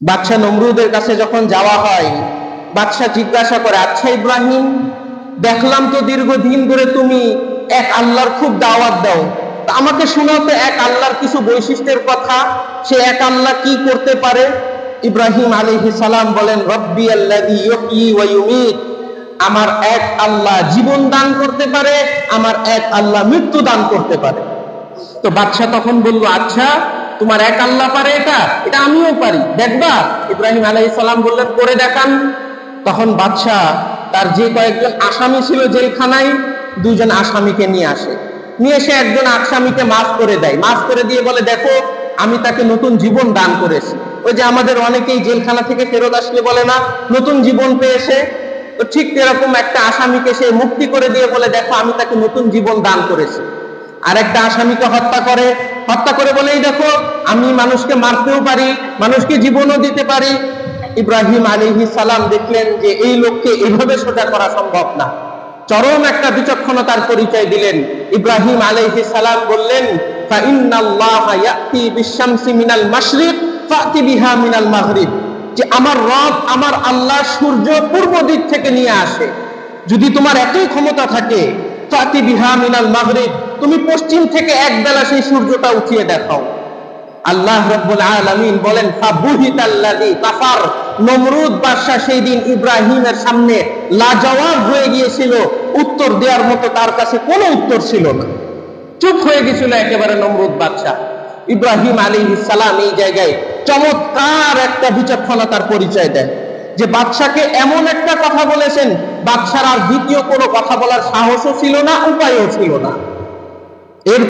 বাদশাহ নমরুদের কাছে যখন যাওয়া হয়, বাদশাহ জিজ্ঞাসা করে আচ্ছা ইব্রাহিম, দেখলাম তো দীর্ঘদিন ধরে তুমি এক আল্লাহর খুব দাওয়াত দাও। আমাকে শোনাও তো এক আল্লাহর কিছু বৈশিষ্ট্যের কথা, সে এক আল্লাহ কি করতে পারে? ইব্রাহিম আলাইহি সালাম বলেন, রব্বি আল্লাহ আমার এক আল্লাহ জীবন দান করতে পারে, আমার এক আল্লাহ মৃত্যু দান করতে পারে। তো বাদশাহ তখন বলল আচ্ছা তোমার এক আল্লাহ পারে এটা এটা আমিও পারি। দেখবা, ইব্রাহিম আলাই সালাম বললেন করে দেখান। তখন বাদশাহ তার যে কয়েকজন আসামি ছিল জেলখানায় দুজন আসামিকে নিয়ে আসে। নিয়ে এসে একজন আসামিকে মাফ করে দেয়। মাফ করে দিয়ে বলে, দেখো, আমি তাকে নতুন জীবন দান করেছি। ওই যে আমাদের অনেকেই জেলখানা থেকে ফেরত আসলে বলে না, নতুন জীবন পেয়েছে। তো ঠিক এরকম একটা আসামিকে সে মুক্তি করে দিয়ে বলে, দেখো, আমি তাকে নতুন জীবন দান করেছি। আর একটা আসামিকে হত্যা করে হত্যা করে বলেই দেখো, আমি মানুষকে মারতেও পারি, মানুষকে জীবনও দিতে পারি। ইব্রাহিম আলিহি সালাম দেখলেন যে এই লোককে এইভাবে সোজা করা সম্ভব না। চরম একটা বিচক্ষণতার পরিচয় দিলেন। ইব্রাহিম আলাইহি সালাম বললেন আমার রব আমার আল্লাহ সূর্য পূর্ব দিক থেকে নিয়ে আসে। যদি তোমার এতই ক্ষমতা থাকে ফাতি বিহা মিনাল মাগরিব, তুমি পশ্চিম থেকে এক বেলা সেই সূর্যটা উঠিয়ে দেখাও। আল্লাহ রাব্বুল আলামিন বলেন কাফার। নমরুদ বাদশা সেই দিন ইব্রাহিমের সামনে হয়ে গিয়েছিল। উত্তর দেওয়ার মতো তার কাছে কোনো উত্তর ছিল না। চুপ হয়ে গেছিল একেবারে নমরুদ বাদশা ইব্রাহিম আলী সালাম এই জায়গায় চমৎকার একটা বিচক্ষণতার পরিচয় দেন যে বাদশাকে এমন একটা কথা বলেছেন, বাদশার আর দ্বিতীয় কোনো কথা বলার সাহসও ছিল না, উপায়ও ছিল না। এর